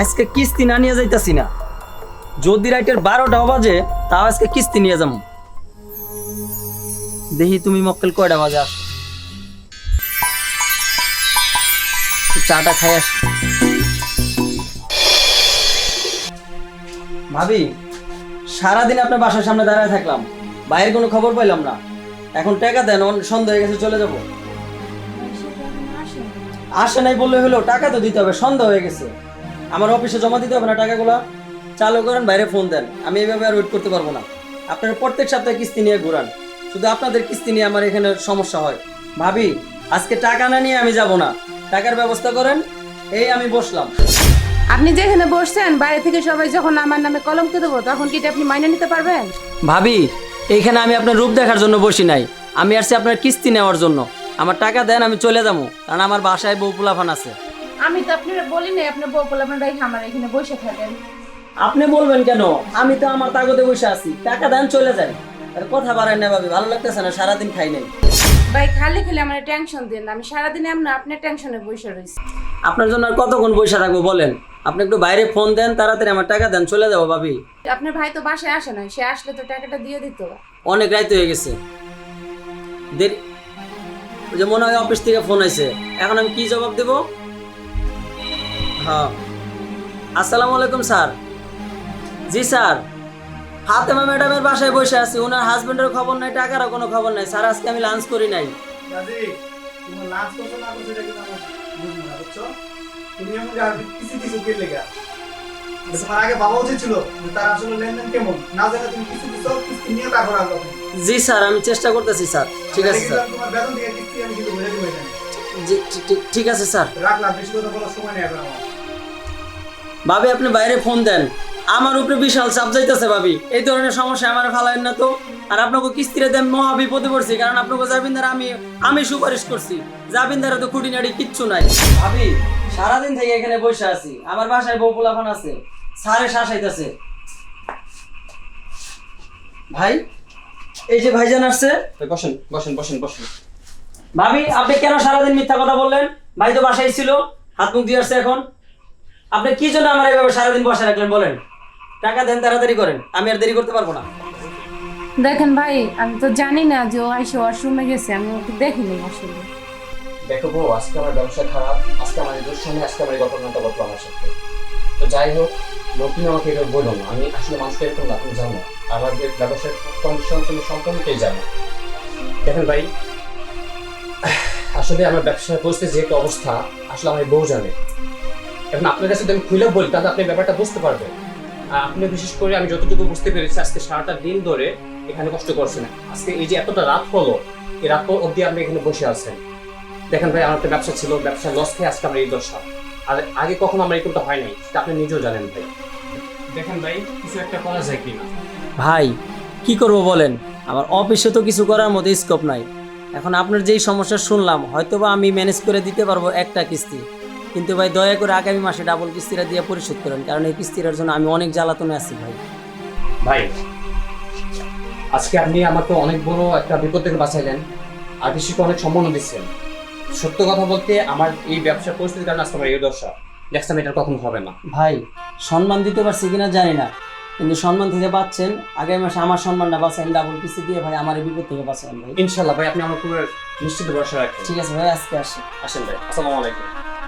আজকে কিস্তি না নিয়ে যাইতাছি না। যদি রাইটের বারোটা বাজে তাও আজকে কিস্তি নিয়ে যাব দেখি তুমি মক্কেল কয়টা বাজে আসো। চাটা খাই আস। ভাবি সারাদিন আপনার বাসার সামনে দাঁড়ায় থাকলাম। বাইরের কোনো খবর পাইলাম না। এখন টাকা দেন সন্ধ্যা হয়ে গেছে চলে যাব। আসে নাই। বললে হলো টাকা তো দিতে হবে সন্ধ্যা হয়ে গেছে। আমার অফিসে জমা দিতে হবে না টাকাগুলো। চালু করেন বাইরে ফোন দেন। আমি এইভাবে আর ওয়েট করতে পারব না। আপনারা প্রত্যেক সপ্তাহে কিস্তি নিয়ে ঘুরান। শুধু আপনাদের কিস্তি নিয়ে আমার এখানে সমস্যা হয়। ভাবি আজকে টাকা না নিয়ে আমি যাব না। টাকার ব্যবস্থা করেন এই আমি বসলাম। আপনি যেখানে বসছেন বাইরে থেকে সবাই যখন আমার নামে কলঙ্ক দেবো তখন কি এটা আপনি মাইনে নিতে পারবেন? ভাবি এইখানে আমি আপনার রূপ দেখার জন্য বসি নাই। আমি আসছি আপনার কিস্তি নেওয়ার জন্য। আমার টাকা দেন আমি চলে যাব। কারণ আমার বাসায় বউ পোলাফান আছে। আমি তো আপনার বলি নাই আপনার বউ বলে আপনার আমার এখানে বসে থাকেন। আপনি বলবেন কেন? আমি তো আমার তাগদে বসে আছি। টাকা দেন চলে যান। আর কথা বাড়ায় না ভাবি ভালো লাগতেছে না সারাদিন খাই নাই। ভাই খালি খালি আমার টেনশন দেন আমি সারাদিন এমন আপনার টেনশনে বসে রয়েছি। আপনার জন্য আর কতক্ষণ বসে থাকব বলেন? আপনি একটু বাইরে ফোন দেন তাড়াতাড়ি আমার টাকা দেন চলে যাব ভাবি। আপনার ভাই তো বাসায় আসে না সে আসলে তো টাকাটা দিয়ে দিত। অনেক রাইত হয়ে গেছে। দেরি ওই যে মনে হয় অফিস থেকে ফোন আইছে। এখন আমি কি জবাব দেব? হ্যাঁ। আসসালামু আলাইকুম স্যার। জি স্যার। ফাতেমা ম্যাডামের বাসায় বসে আছি। ওনার হাজবেন্ডের খবর নাই টাকারও কোনো খবর নাই। স্যার আজকে আমি লাঞ্চ করি নাই। কাজী তোমার লাঞ্চ করছ না করছ এটা কিন্তু আমার বুঝব না বুঝছ? তুমি এমন যে কিছু কিছু কে লেগা। তোমার আগে ভাবা উচিত ছিল যে তার আসলে লেনদেন কেমন। না জানে তুমি কিছু কিছু কিস্তি নিয়ে তারপর আসবে জি স্যার আমি চেষ্টা করতেছি স্যার। ঠিক আছে স্যার। তোমার বেতন থেকে কিস্তি আমি কিন্তু বুঝে দিব এখানে। জি ঠিক- আছে স্যার। রাখলাম বেশি কথা বলার সময় নেই এখন আমার। ভাবি আপনি বাইরে ফোন দেন। আমার উপরে বিশাল চাপ যাইতেছে ভাবি। এই ধরনের সমস্যা আমার ফালাইন না তো। আর আপনাকে কিস্তিরে দেন মহা বিপদে পড়ছি। কারণ আপনাকে জাবিন্দার আমি আমি সুপারিশ করছি। জাবিন্দারে তো খুঁটিনাটি কিচ্ছু নাই। ভাবি সারাদিন থেকে এখানে বসে আছি। আমার বাসায় বউ পোলাফান আছে। সারে শাসাইতেছে। ভাই এই যে ভাইজান আসছে। বসেন বসেন বসেন বসেন। ভাবি আপনি কেন সারাদিন মিথ্যা কথা বললেন? ভাই তো বাসায় ছিল হাত মুখ দিয়ে আসছে এখন। আপনি কি জন্য আমার এইভাবে সারাদিন বসে রাখলেন বলেন? টাকা দেন তাড়াতাড়ি করেন। আমি আর দেরি করতে পারব না। দেখেন ভাই আমি তো জানি না যে ও আইসে ওয়াশরুমে গেছে আমি ওকে দেখিনি আসলে। দেখো বউ আজকে আমার ব্যবসা খারাপ আজকে আমার দোষ সময় আজকে আমার এই ঘটনাটা ঘটলো আমার সাথে। তো যাই হোক নতুন আমাকে এটা বলো না। আমি আসলে মানুষকে এরকম না তুমি জানো। আমার যে ব্যবসার কন্ডিশন তুমি সম্পূর্ণটাই জানো। দেখেন ভাই আসলে আমার ব্যবসার পরিস্থিতি যে একটা অবস্থা আসলে আমার বউ জানে। এখন আপনার কাছে আমি খুলে বলি, তাহলে আপনি ব্যাপারটা বুঝতে পারবেন। আপনি বিশেষ করে আমি যতটুকু বুঝতে পেরেছি, আজকে সারাটা দিন ধরে এখানে কষ্ট করছেন। আজকে এই যে এতটা রাত হলো, এই রাত অবধি আপনি এখানে বসে আছেন। দেখেন ভাই, আমার একটা ব্যবসা ছিল ব্যবসা লস খেয়ে আজকে আমার এই দশা। আর আগে কখনো আমার এরকমটা হয় নাই, সেটা আপনি নিজেও জানেন ভাই। দেখেন ভাই, কিছু একটা করা যায় কিনা? ভাই, কি করব বলেন? আমার অফিসে তো কিছু করার মতো স্কোপ নাই। এখন আপনার যেই সমস্যা শুনলাম, হয়তোবা আমি ম্যানেজ করে দিতে পারব একটা কিস্তি। কিন্তু ভাই দয়া করে আগামী মাসে ডাবল কিস্তিটা দিয়ে পরিশোধ করেন কারণ এই কিস্তিটার জন্য আমি অনেক জ্বালাতনে আছি ভাই। ভাই আজকে আপনি আমাকে অনেক বড় একটা বিপদ থেকে বাঁচাইলেন আর কৃষিকে অনেক সম্মান দিচ্ছেন। সত্য কথা বলতে আমার এই ব্যবসা পরিস্থিতির কারণে আজকে আমার এই দশা। নেক্সট টাইম এটা কখনো হবে না। ভাই সম্মান দিতে পারছি কিনা জানি না কিন্তু সম্মান থেকে পাচ্ছেন আগামী মাসে আমার সম্মানটা বাঁচেন ডাবল কিস্তি দিয়ে ভাই আমার এই বিপদ থেকে বাঁচেন ভাই। ইনশাল্লাহ ভাই আপনি আমার পুরো নিশ্চিত ভরসা রাখেন। ঠিক আছে ভাই আজকে আসি। আসেন ভাই আসসালামু আলাইকুম।